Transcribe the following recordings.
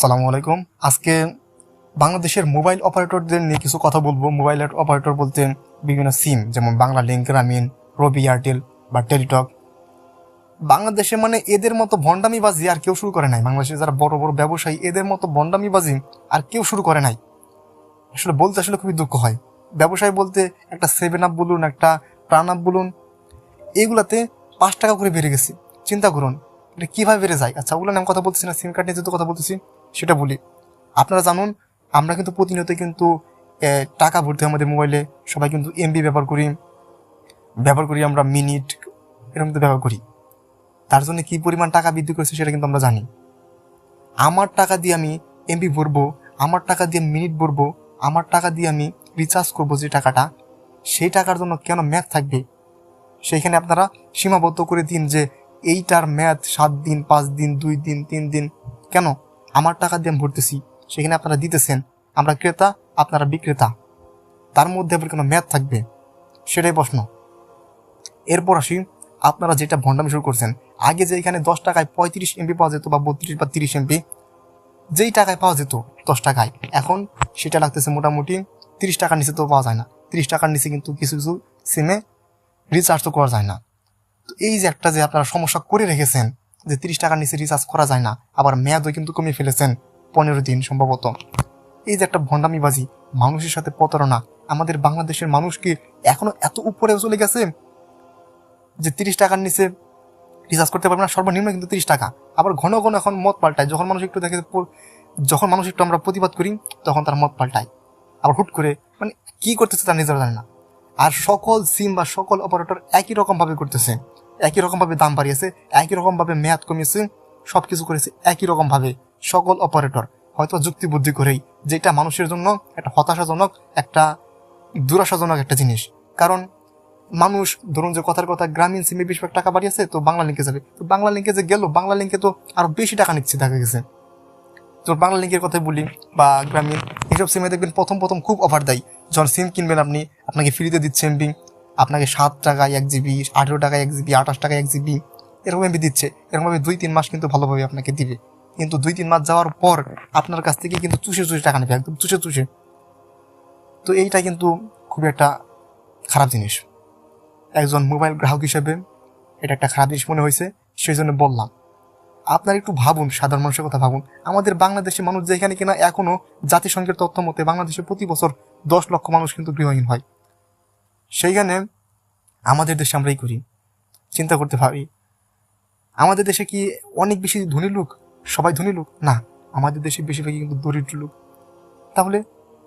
আসসালামু আলাইকুম। আজকে বাংলাদেশের মোবাইল অপারেটরদের নিয়ে কিছু কথা বলব। মোবাইল অপারেটর বলতে বিভিন্ন সিম, যেমন বাংলা লিঙ্ক গ্রামীণ, রবি, এয়ারটেল বা টেলিটক। বাংলাদেশে মানে এদের মতো ভণ্ডামিবাজি আর কেউ শুরু করে নাই। বাংলাদেশে যারা বড় বড় ব্যবসায়ী, এদের মতো ভণ্ডামিবাজি আর কেউ শুরু করে নাই। আসলে বলতে আসলে খুবই দুঃখ হয়। ব্যবসায় বলতে একটা সেভেন আপ বলুন, একটা প্রাণ আপ বলুন, এগুলাতে পাঁচ টাকা করে বেড়ে গেছে। চিন্তা করুন, এটা কীভাবে বেড়ে যায়? আচ্ছা ওগুলো আমি কথা বলতেছি না সিম কার্ড নিয়ে যেহেতু কথা বলতেছি সেটা বলি আপনারা জানুন, আমরা কিন্তু প্রতিনিয়ত কিন্তু টাকা ভরতে আমাদের মোবাইলে সবাই কিন্তু এমবি ব্যবহার করি। ব্যবহার করি আমরা মিনিট এরকম কিন্তু ব্যবহার করি। তার জন্য কী পরিমাণ টাকা বৃদ্ধি করেছে সেটা কিন্তু আমরা জানি। আমার টাকা দিয়ে আমি এমবি ভরবো, আমার টাকা দিয়ে মিনিট ভরবো, আমার টাকা দিয়ে আমি রিচার্জ করব যে টাকাটা, সেই টাকার জন্য কেন ম্যাথ থাকবে? সেইখানে আপনারা সীমাবদ্ধ করে দিন যে এইটার ম্যাথ সাত দিন, পাঁচ দিন, দুই দিন, তিন দিন, কেন? আমার টাকা দিয়ে ভরতেছি, সেখানে আপনারা দিতেছেন, আমরা ক্রেতা, আপনারা বিক্রেতা। তার মধ্যে আবার কোনো ম্যাথ থাকবে? সেটাই প্রশ্ন। এরপর আসি, আপনারা যেটা ভণ্ডামি শুরু করছেন, আগে যে এখানে দশ টাকায় পঁয়ত্রিশ এমবি পাওয়া যেত বা বত্রিশ বা তিরিশ এমবি যেই টাকায় পাওয়া যেত দশ টাকায়, এখন সেটা লাগতেছে মোটামুটি তিরিশ টাকার নিচে তো পাওয়া যায় না। তিরিশ টাকার নিচে কিন্তু কিছু কিছু সিমে রিচার্জ তো করা যায় না। তো এই যে একটা যে আপনারা সমস্যা করে রেখেছেন যে তিরিশ টাকার নিচে রিচার্জ করা যায় না, আবার মেয়াদও কিন্তু কমিয়ে ফেলেছেন পনেরো দিন সম্ভবত। এই যে একটা ভণ্ডামিবাজি, মানুষের সাথে প্রতারণা, আমাদের বাংলাদেশের মানুষ কি এখনও এত উপরে চলে গেছে? যে তিরিশ টাকার নিচে রিচার্জ করতে পারবে না, সর্বনিম্ন কিন্তু তিরিশ টাকা। আবার ঘন ঘন এখন মত পাল্টায়, যখন মানুষ একটু দেখে যখন মানুষ একটু আমরা প্রতিবাদ করি, তখন তার মত পাল্টায়। আবার হুট করে মানে কি করতেছে তার নিজেরা জানে না। আর সকল সিম বা সকল অপারেটর একই রকমভাবে করতেছে। একই রকমভাবে দাম বাড়িয়েছে, একই রকমভাবে মেয়াদ কমিয়েছে সব কিছু করেছে একই রকমভাবে সকল অপারেটর হয়তো যুক্তি বুদ্ধি করেই যেটা মানুষের জন্য একটা হতাশাজনক, একটা দুরাশাজনক একটা জিনিস। কারণ মানুষ, ধরুন যে কথার কথা, গ্রামীণ সিমে বেশি টাকা বাড়িয়েছে, তো বাংলা লিঙ্কে যাবে। তো বাংলা লিঙ্কে যে গেল, বাংলা লিঙ্কে তো আরও বেশি টাকা নিচ্ছে দেখা গেছে। তো বাংলা লিঙ্কের কথাই বলি, বা গ্রামীণ, এইসব সিমে দেখবেন প্রথম প্রথম খুব অফার দেয়। যখন সিম কিনবেন আপনি, আপনাকে ফ্রিতে দিচ্ছে এমবি আপনাকে সাত টাকায় এক জিবি, আঠেরো টাকায় এক জিবি, আঠাশ টাকায় এক জিবি এরকম দিচ্ছে। এরকমভাবে দুই, তিন মাস কিন্তু ভালোভাবে আপনাকে দিবে। কিন্তু দুই, তিন মাস যাওয়ার পর আপনার কাছ থেকে কিন্তু চুষে চুষে টাকা নেবে, একদম চুষে চুষে। তো এইটা কিন্তু খুবই একটা খারাপ জিনিস। একজন মোবাইল গ্রাহক হিসেবে এটা একটা খারাপ জিনিস মনে হয়েছে সেই জন্য বললাম। আপনারা একটু ভাবুন, সাধারণ মানুষের কথা ভাবুন। আমাদের বাংলাদেশের মানুষ যেখানে কিনা এখনও জাতিসংঘের তথ্য মতে বাংলাদেশে প্রতি বছর দশ লক্ষ মানুষ কিন্তু গৃহহীন হয়। সেইখানে আমাদের দেশে আমরাই করি। চিন্তা করতে পারি আমাদের দেশে কি অনেক বেশি ধনী লোক? সবাই ধনী লোক? না, আমাদের দেশে বেশিরভাগই কিন্তু দরিদ্র লোক। তাহলে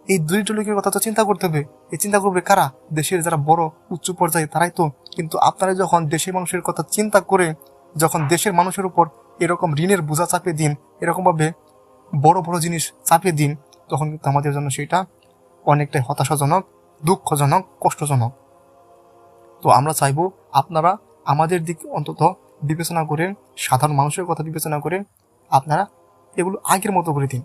এই দরিদ্র লোকের কথা তো চিন্তা করতে হবে। এই চিন্তা করবে কারা? দেশের যারা বড়, উচ্চ পর্যায়ে তারাই তো। কিন্তু আপনারা যখন দেশের মানুষের কথা চিন্তা করে, যখন দেশের মানুষের উপর এরকম ঋণের বোঝা চাপিয়ে দিন, এরকমভাবে বড় বড় জিনিস চাপিয়ে দিন, তখন কিন্তু আমাদের জন্য সেটা অনেকটাই হতাশাজনক। দুঃখজনক, কষ্টজনক। তো আমরা চাইব আপনারা আমাদের দিক অন্তত বিবেচনা করে, সাধারণ মানুষের কথা বিবেচনা করে আপনারা এগুলো আগের মতো করে দিন।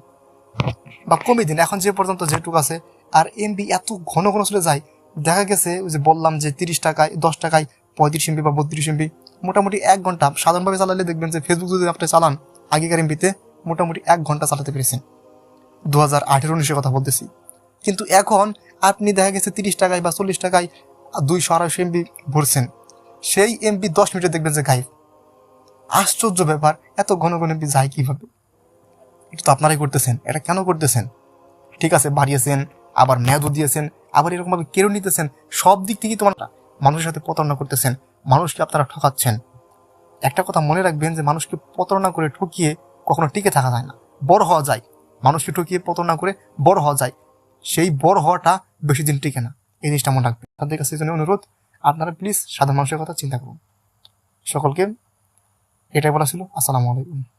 বা কমিয়ে দিন। এখন যে পর্যন্ত যেটুকু আছে। আর এমবি এত ঘন ঘন চলে যায়। দেখা গেছে ওই যে বললাম যে তিরিশ টাকায়, দশ টাকায় পঁয়ত্রিশ এমবি বা বত্রিশ এমবি মোটামুটি এক ঘণ্টা সাধারণভাবে চালালে দেখবেন যে ফেসবুক যদি আপনি চালান, আগেকার এমবিতে মোটামুটি এক ঘণ্টা চালাতে পেরেছেন। দু হাজার আঠেরো উনিশের কথা বলতেছি। কিন্তু এখন আপনি দেখা গেছে তিরিশ টাকায় বা চল্লিশ টাকায় দুইশো, আড়াইশো এমবি ভরছেন। সেই এমবি দশ মিনিটে দেখবেন যে গাইব আশ্চর্য ব্যাপার, এত ঘন ঘন এমবি যায় কীভাবে? এটা তো আপনারাই করতেছেন, এটা কেন করতেছেন? ঠিক আছে, বাড়িয়েছেন, আবার মেয়াদও দিয়েছেন, আবার এরকমভাবে কেড়ে নিতেছেন, সব দিক থেকেই তোমার মানুষের সাথে প্রতারণা করতেছেন, মানুষকে আপনারা ঠকাচ্ছেন। একটা কথা মনে রাখবেন যে মানুষকে প্রতারণা করে ঠকিয়ে কখনো টিকে থাকা যায় না, বড় হওয়া যায়। মানুষকে ঠকিয়ে প্রতারণা করে বড় হওয়া যায়। সেই বড় হওয়াটা বেশি দিন টিকে না। এই জিনিসটা মনে রাখবে তাদের কাছে জন্য অনুরোধ, আপনারা প্লিজ সাধারণ মানুষের কথা চিন্তা করুন। সকলকে এটাই বলা ছিল। আসসালামু আলাইকুম।